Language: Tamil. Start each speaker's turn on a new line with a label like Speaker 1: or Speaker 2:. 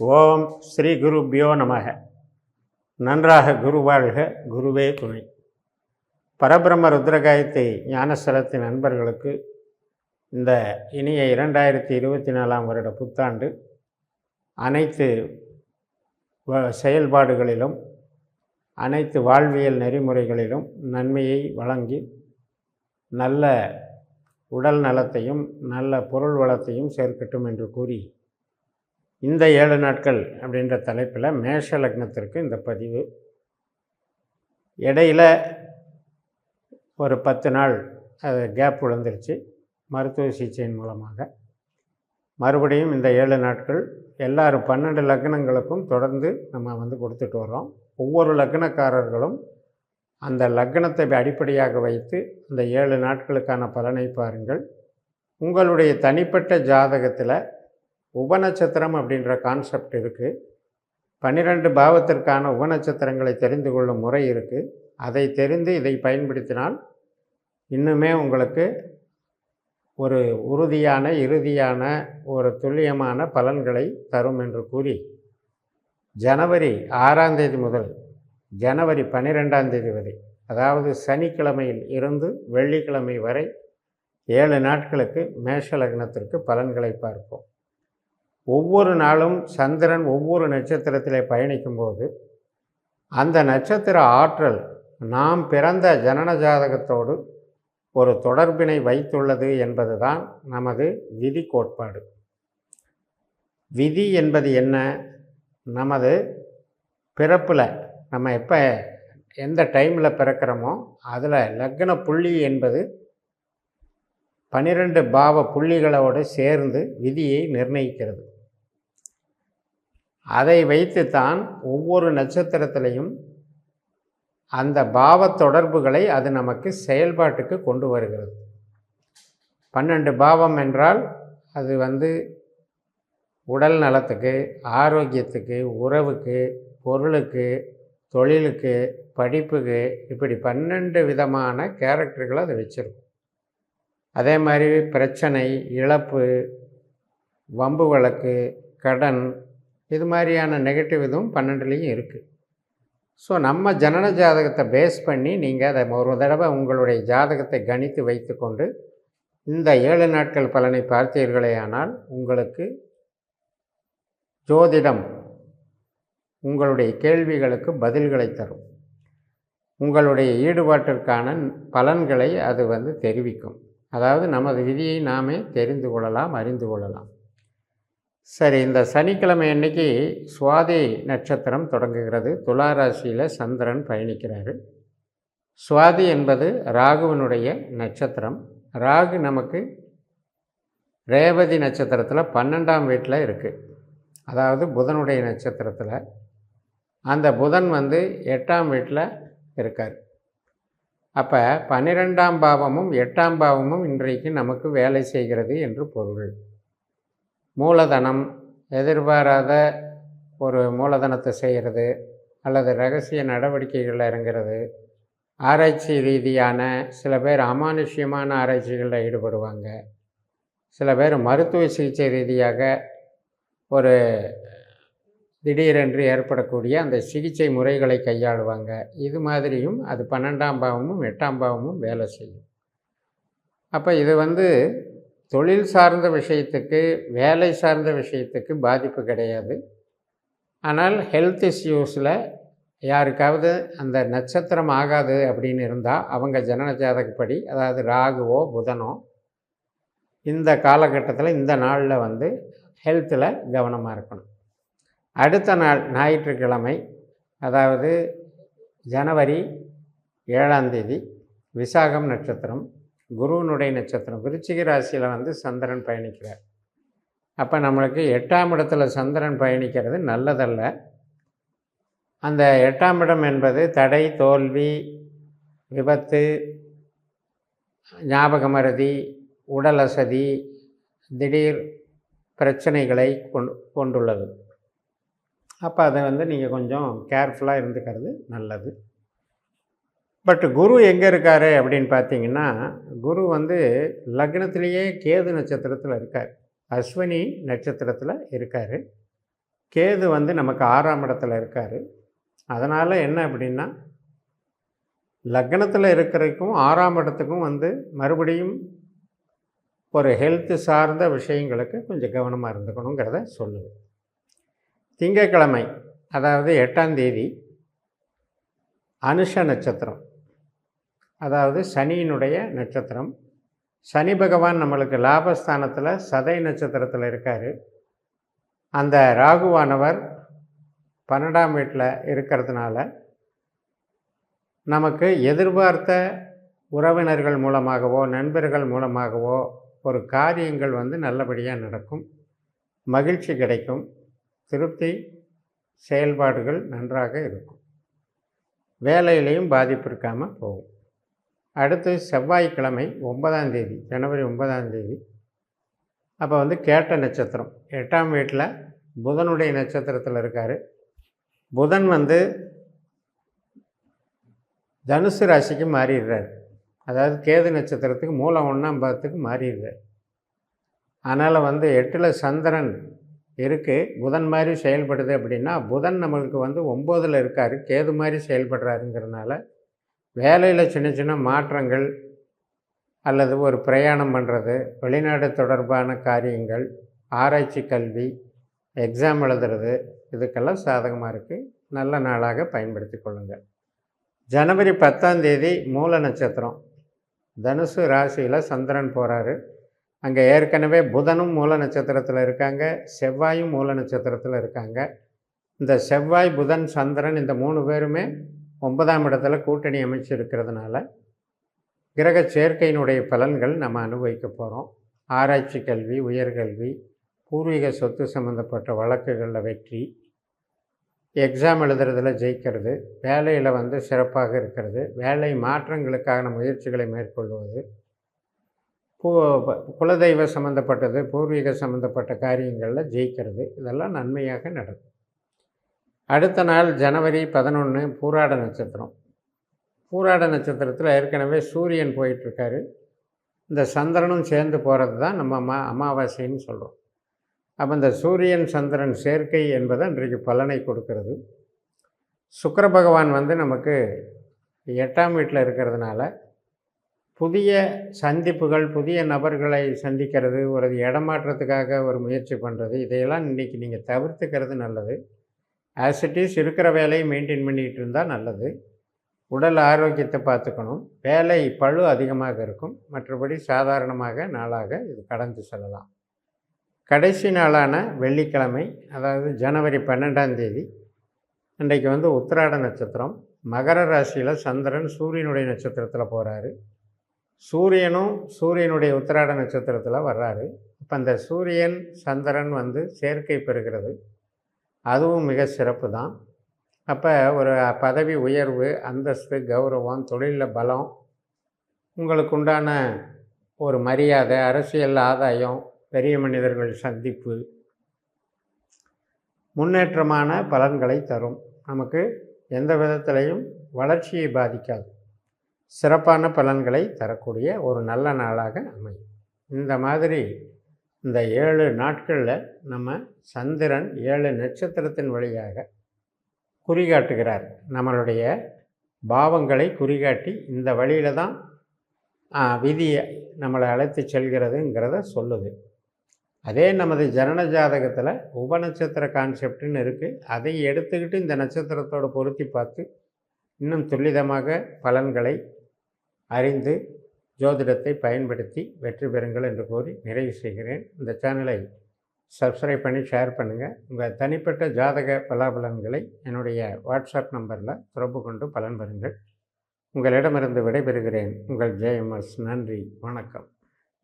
Speaker 1: ஓம் ஸ்ரீ குருபியோ நமக. நன்றாக குரு வாழ்க குருவே துணை. பரபிரம்ம ருத்ரகாயத்தை ஞானஸ்தலத்தின் நண்பர்களுக்கு இந்த இனிய இரண்டாயிரத்தி இருபத்தி நாலாம் வருட புத்தாண்டு அனைத்து வ- செயல்பாடுகளிலும் அனைத்து வாழ்வியல் நெறிமுறைகளிலும் நன்மையை வழங்கி நல்ல உடல் நலத்தையும் நல்ல பொருள் வளத்தையும் சேர்க்கட்டும் என்று கூறி இந்த ஏழு நாட்கள் அப்படின்ற தலைப்பில் மேஷ லக்னத்திற்கு இந்த பதிவு. இடையில ஒரு பத்து நாள் அது கேப் விழுந்துருச்சு மருத்துவ சிகிச்சையின் மூலமாக. மறுபடியும் இந்த ஏழு நாட்கள் எல்லாரும் பன்னெண்டு லக்னங்களுக்கும் தொடர்ந்து நம்ம வந்து கொடுத்துட்டு வரோம் ஒவ்வொரு லக்னக்காரர்களும் அந்த லக்னத்தை அடிப்படையாக வைத்து அந்த ஏழு நாட்களுக்கான பலனை பாருங்கள். உங்களுடைய தனிப்பட்ட ஜாதகத்தில் உபநட்சத்திரம் அப்படின்ற கான்செப்ட் இருக்குது பன்னிரெண்டு பாவத்திற்கான உபநட்சத்திரங்களை தெரிந்து கொள்ளும் முறை இருக்குது அதை தெரிந்து இதை பயன்படுத்தினால் இன்னுமே உங்களுக்கு ஒரு உறுதியான இறுதியான ஒரு துல்லியமான பலன்களை தரும் என்று கூறி ஜனவரி ஆறாம் தேதி முதல் ஜனவரி பன்னிரெண்டாம் தேதி வரை அதாவது சனிக்கிழமையில் இருந்து வெள்ளிக்கிழமை வரை ஏழு நாட்களுக்கு மேஷ லக்னத்திற்கு பலன்களை பார்ப்போம். ஒவ்வொரு நாளும் சந்திரன் ஒவ்வொரு நட்சத்திரத்தில் பயணிக்கும்போது அந்த நட்சத்திர ஆற்றல் நாம் பிறந்த ஜனன ஜாதகத்தோடு ஒரு தொடர்பினை வைத்துள்ளது என்பதுதான் நமது விதி கோட்பாடு. விதி என்பது என்ன? நமது பிறப்பில் நம்ம எப்போ எந்த டைமில் பிறக்கிறோமோ அதில் லக்ன புள்ளி என்பது பன்னிரெண்டு பாவ புள்ளிகளோடு சேர்ந்து விதியை நிர்ணயிக்கிறது. அதை வைத்துத்தான் ஒவ்வொரு நட்சத்திரத்திலையும் அந்த பாவ தொடர்புகளை அது நமக்கு செயல்பாட்டுக்கு கொண்டு வருகிறது. பன்னெண்டு பாவம் என்றால் அது வந்து உடல் நலத்துக்கு ஆரோக்கியத்துக்கு உறவுக்கு பொருளுக்கு தொழிலுக்கு படிப்புக்கு இப்படி பன்னெண்டு விதமான கேரக்டர்களை அதை வச்சுருக்கும். அதே மாதிரி பிரச்சனை இழப்பு வம்பு வழக்கு கடன் இது மாதிரியான நெகட்டிவ் இதுவும் பன்னெண்டுலேயும் இருக்குது ஸோ நம்ம ஜனன ஜாதகத்தை பேஸ் பண்ணி நீங்கள் அதை ஒரு தடவை உங்களுடைய ஜாதகத்தை கணித்து வைத்துக்கொண்டு இந்த ஏழு நாட்கள் பலனை பார்த்தீர்களே ஆனால் உங்களுக்கு ஜோதிடம் உங்களுடைய கேள்விகளுக்கு பதில்களை தரும். உங்களுடைய ஈடுபாட்டிற்கான பலன்களை அது வந்து தெரிவிக்கும். அதாவது நமது விதியை நாமே தெரிந்து கொள்ளலாம் அறிந்து கொள்ளலாம். சரி இந்த சனிக்கிழமை அன்னைக்கு சுவாதி நட்சத்திரம் தொடங்குகிறது. துலா ராசியில் சந்திரன் பயணிக்கிறார். சுவாதி என்பது ராகுவனுடைய நட்சத்திரம். ராகு நமக்கு ரேவதி நட்சத்திரத்தில் பன்னெண்டாம் வீட்டில் இருக்குது அதாவது புதனுடைய நட்சத்திரத்தில். அந்த புதன் வந்து எட்டாம் வீட்டில் இருக்கார். அப்போ பன்னிரெண்டாம் பாவமும் எட்டாம் பாவமும் இன்றைக்கு நமக்கு வேலை செய்கிறது என்று பொருள். மூலதனம் எதிர்பாராத ஒரு மூலதனத்தை செய்கிறது அல்லது ரகசிய நடவடிக்கைகளில் இறங்குறது ஆராய்ச்சி ரீதியான சில பேர் அமானுஷ்யமான ஆராய்ச்சிகளில் ஈடுபடுவாங்க. சில பேர் மருத்துவ சிகிச்சை ரீதியாக ஒரு திடீரென்று ஏற்படக்கூடிய அந்த சிகிச்சை முறைகளை கையாளுவாங்க. இது மாதிரியும் அது பன்னெண்டாம் பாவமும் எட்டாம் பாவமும் வேலை செய்யும். அப்போ இது வந்து தொழில் சார்ந்த விஷயத்துக்கு வேலை சார்ந்த விஷயத்துக்கு பாதிப்பு கிடையாது. ஆனால் ஹெல்த் இஷ்யூஸில் யாருக்காவது அந்த நட்சத்திரம் ஆகாது அப்படின்னு இருந்தால் அவங்க ஜனன ஜாதகப்படி அதாவது ராகுவோ புதனோ இந்த காலகட்டத்தில் இந்த நாளில் வந்து ஹெல்த்தில் கவனமாக இருக்கணும். அடுத்த நாள் ஞாயிற்றுக்கிழமை அதாவது ஜனவரி ஏழாம் தேதி விசாகம் நட்சத்திரம் குருவனுடைய நட்சத்திரம் விருச்சிக ராசியில் வந்து சந்திரன் பயணிக்கிறார். அப்போ நம்மளுக்கு எட்டாம் இடத்துல சந்திரன் பயணிக்கிறது நல்லதல்ல. அந்த எட்டாம் இடம் என்பது தடை தோல்வி விபத்து ஞாபக உடல் அசதி திடீர் பிரச்சனைகளை கொண் கொண்டுள்ளது. அப்போ அதை வந்து நீங்கள் கொஞ்சம் கேர்ஃபுல்லாக இருந்துக்கிறது நல்லது. பட் குரு எங்கே இருக்கார் அப்படின்னு பார்த்தீங்கன்னா குரு வந்து லக்னத்திலேயே கேது நட்சத்திரத்தில் இருக்கார். அஸ்வினி நட்சத்திரத்தில் இருக்கார். கேது வந்து நமக்கு ஆறாம் இடத்துல இருக்கார். அதனால் என்ன அப்படின்னா லக்னத்தில் இருக்கிறதுக்கும் ஆறாம் இடத்துக்கும் வந்து மறுபடியும் ஒரு ஹெல்த்து சார்ந்த விஷயங்களுக்கு கொஞ்சம் கவனமாக இருந்துக்கணுங்கிறத சொல்லுவேன் திங்கக்கிழமை அதாவது எட்டாம் தேதி அனுஷ நட்சத்திரம். அதாவது சனியினுடைய நட்சத்திரம். சனி பகவான் நம்மளுக்கு லாபஸ்தானத்தில் சதை நட்சத்திரத்தில் இருக்கார். அந்த ராகுவானவர் பன்னெண்டாம் வீட்டில் இருக்கிறதுனால நமக்கு எதிர்பார்த்த உறவினர்கள் மூலமாகவோ நண்பர்கள் மூலமாகவோ ஒரு காரியங்கள் வந்து நல்லபடியாக நடக்கும். மகிழ்ச்சி கிடைக்கும். திருப்தி செயல்பாடுகள் நன்றாக இருக்கும். வேலையிலையும் பாதிப்பு இருக்காமல் போகும். அடுத்து செவ்வாய்க்கிழமை ஒன்பதாம் தேதி ஜனவரி ஒன்பதாம் தேதி. அப்போ வந்து கேட்ட நட்சத்திரம். எட்டாம் வீட்டில் புதனுடைய நட்சத்திரத்தில் இருக்கார். புதன் வந்து தனுசு ராசிக்கு மாறிடுறார். அதாவது கேது நட்சத்திரத்துக்கு மூலம் ஒன்றாம் பாதத்துக்கு மாறிடுறார். அதனால் வந்து எட்டில் சந்திரன் இருக்குது புதன் மாதிரி செயல்படுது அப்படின்னா புதன் நம்மளுக்கு வந்து ஒம்போதில் இருக்கார். கேது மாதிரி செயல்படுறாருங்கிறனால வேலையில் சின்ன சின்ன மாற்றங்கள் அல்லது ஒரு பிரயாணம் பண்ணுறது வெளிநாடு தொடர்பான காரியங்கள் ஆராய்ச்சி கல்வி எக்ஸாம் எழுதுறது இதுக்கெல்லாம் சாதகமாக இருக்குது நல்ல நாளாக பயன்படுத்தி கொள்ளுங்கள். ஜனவரி பத்தாம் தேதி மூல நட்சத்திரம். தனுசு ராசியில் சந்திரன் போகிறாரு அங்கே ஏற்கனவே புதனும் மூல நட்சத்திரத்தில் இருக்காங்க செவ்வாயும் மூல நட்சத்திரத்தில் இருக்காங்க. இந்த செவ்வாய் புதன் சந்திரன் இந்த மூணு பேருமே ஒன்பதாம் இடத்துல கூட்டணி அமைச்சு இருக்கிறதுனால கிரக சேர்க்கையினுடைய பலன்கள் நம்ம அனுபவிக்க போகிறோம் ஆராய்ச்சி கல்வி உயர்கல்வி பூர்வீக சொத்து சம்மந்தப்பட்ட வழக்குகளில் வெற்றி எக்ஸாம் எழுதுறதில் ஜெயிக்கிறது வேலையில் வந்து சிறப்பாக இருக்கிறது வேலை மாற்றங்களுக்கான முயற்சிகளை மேற்கொள்வது பூ குலதெய்வ சம்மந்தப்பட்டது பூர்வீக சம்மந்தப்பட்ட காரியங்களில் ஜெயிக்கிறது. இதெல்லாம் நன்மையாக நடக்கும். அடுத்த நாள் ஜனவரி பதினொன்று பூராட நட்சத்திரம். பூராட நட்சத்திரத்தில் ஏற்கனவே சூரியன் போயிட்டுருக்காரு. இந்த சந்திரனும் சேர்ந்து போகிறது தான் நம்ம அம்மா அமாவாசைன்னு சொல்கிறோம் அப்போ இந்த சூரியன் சந்திரன் சேர்க்கை என்பது இன்றைக்கு பலனை கொடுக்கறது. சுக்கர பகவான் வந்து நமக்கு எட்டாம் வீட்டில் இருக்கிறதுனால புதிய சந்திப்புகள் புதிய நபர்களை சந்திக்கிறது ஒரு இடமாற்றத்துக்காக ஒரு முயற்சி பண்ணுறது இதையெல்லாம் இன்றைக்கி நீங்கள் தவிர்த்துக்கிறது நல்லது. ஆஸ் இட் இஸ் இருக்கிற வேலையை மெயின்டைன் பண்ணிக்கிட்டு இருந்தால் நல்லது. உடல் ஆரோக்கியத்தை பார்த்துக்கணும். வேலை பழு அதிகமாக இருக்கும். மற்றபடி சாதாரணமாக நாளாக இது கடந்து செல்லலாம். கடைசி நாளான வெள்ளிக்கிழமை அதாவது ஜனவரி பன்னெண்டாம் தேதி இன்றைக்கு வந்து உத்திராட நட்சத்திரம். மகர ராசியில் சந்திரன் சூரியனுடைய நட்சத்திரத்தில் போகிறாரு சூரியனும் சூரியனுடைய உத்திராட நட்சத்திரத்தில் வர்றாரு. இப்போ அந்த சூரியன் சந்திரன் வந்து சேர்க்கை பெறுகிறது. அதுவும் மிக சிறப்பு தான். அப்போ ஒரு பதவி உயர்வு அந்தஸ்து கௌரவம் தொழிலில் பலம் உங்களுக்கு உண்டான ஒரு மரியாதை அரசியல் ஆதாயம் பெரிய மனிதர்கள் சந்திப்பு முன்னேற்றமான பலன்களை தரும். நமக்கு எந்த விதத்திலையும் வளர்ச்சியை பாதிக்காது. சிறப்பான பலன்களை தரக்கூடிய ஒரு நல்ல நாளாக அமையும். இந்த மாதிரி இந்த ஏழு நாட்களில் நம்ம சந்திரன் ஏழு நட்சத்திரத்தின் வழியாக குறிகாட்டுகிறார். நம்மளுடைய பாவங்களை குறிகாட்டி இந்த வழியில் தான் விதியை நம்மளை அழைத்து செல்கிறதுங்கிறத சொல்லுது. அதே நமது ஜனன ஜாதகத்தில் உபநட்சத்திர கான்செப்ட்னு இருக்குது அதை எடுத்துக்கிட்டு இந்த நட்சத்திரத்தோடு பொருத்தி பார்த்து இன்னும் துல்லிதமாக பலன்களை அறிந்து ஜோதிடத்தை பயன்படுத்தி வெற்றி பெறுங்கள் என்று கூறி நிறைவு செய்கிறேன். இந்த சேனலை சப்ஸ்கிரைப் பண்ணி ஷேர் பண்ணுங்கள் உங்கள் தனிப்பட்ட ஜாதக பலாபலன்களை என்னுடைய வாட்ஸ்அப் நம்பரில் தொடர்பு கொண்டு பலன் பெறுங்கள். உங்களிடமிருந்து விடைபெறுகிறேன். உங்கள் ஜேஎம்எஸ் நன்றி. வணக்கம்.